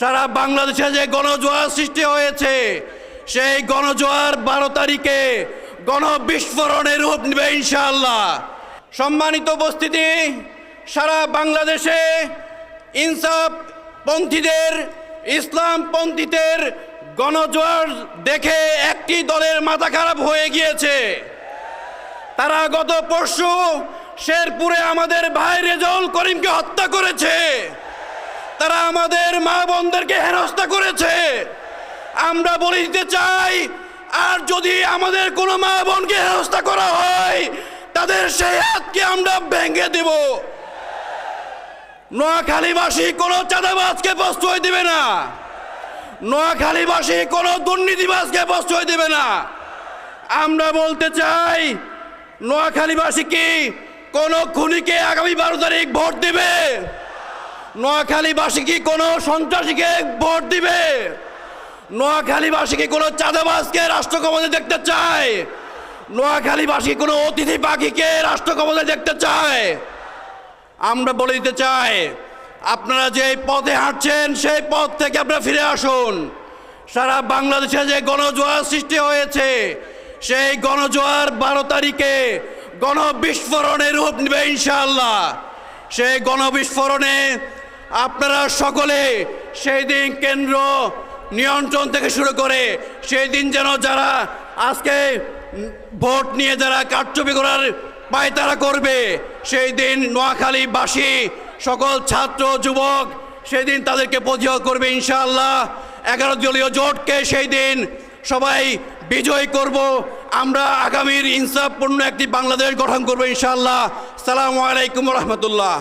সারা বাংলাদেশে যে গণজোয়ার সৃষ্টি হয়েছে, সেই গণজোয়ার বারো তারিখে গণবিস্ফোরণের রূপ নেবে ইনশাআল্লাহ। সম্মানিত উপস্থিতি, সারা বাংলাদেশে ইনসাফ পন্থীদের, ইসলাম পন্থীদের গণজোয়ার দেখে একটি দলের মাথা খারাপ হয়ে গিয়েছে। তারা গত পরশু শেরপুরে আমাদের ভাই রেজাউল করিমকে হত্যা করেছে। তারা আমাদের মা বোনদেরকে হেনস্থা করেছে। আমরা বলে দিতে চাই, আর যদি আমাদের কোনো মা বোনকে হেনস্থা করা হয়, তাদের সেই হাতকে আমরা ভেঙে দেব। নোয়াখালীবাসী কোনো চাঁদাবাজকে প্রশ্রয় দিবে না। নোয়াখালীবাসী কোনো দুর্নীতিবাজকে প্রশ্রয় দেবে না। আমরা বলতে চাই, নোয়াখালীবাসী কি কোন খুনিকে আগামী বারো তারিখ ভোট দিবে? নোয়াখালীবাসী কি কোনো সন্ত্রাসীকে ভোট দিবে? নোয়াখালীবাসী কি কোনো চাঁদাবাজকে রাষ্ট্র দেখতে চায়? নোয়াখালীবাসী কোনো অতিথি পাখিকে রাষ্ট্র দেখতে চায়? আমরা বলে দিতে চাই, আপনারা যে পথে হাঁটছেন, সেই পথ থেকে আপনারা ফিরে আসুন। সারা বাংলাদেশে যে গণজোয়ার সৃষ্টি হয়েছে, সেই গণজোয়ার বারো তারিখে গণবিস্ফোরণের রূপ নেবে ইনশাআল্লাহ। সেই গণবিস্ফোরণে আপনারা সকলে সেই দিন কেন্দ্র নিয়ন্ত্রণ থেকে শুরু করে সেই দিন যেন যারা আজকে ভোট নিয়ে যারা কারচুপি করার পায়তারা করবে, সেই দিন নোয়াখালীবাসী, সকল ছাত্র, যুবক, সেই দিন তাদেরকে প্রতিহত করবে ইনশাআল্লাহ। এগারো দলীয় জোটকে সেই দিন সবাই বিজয় করব। আমরা আগামীর ইনসাফপূর্ণ একটি বাংলাদেশ গঠন করব ইনশাআল্লাহ। সালামু আলাইকুম রহমতুল্লাহ।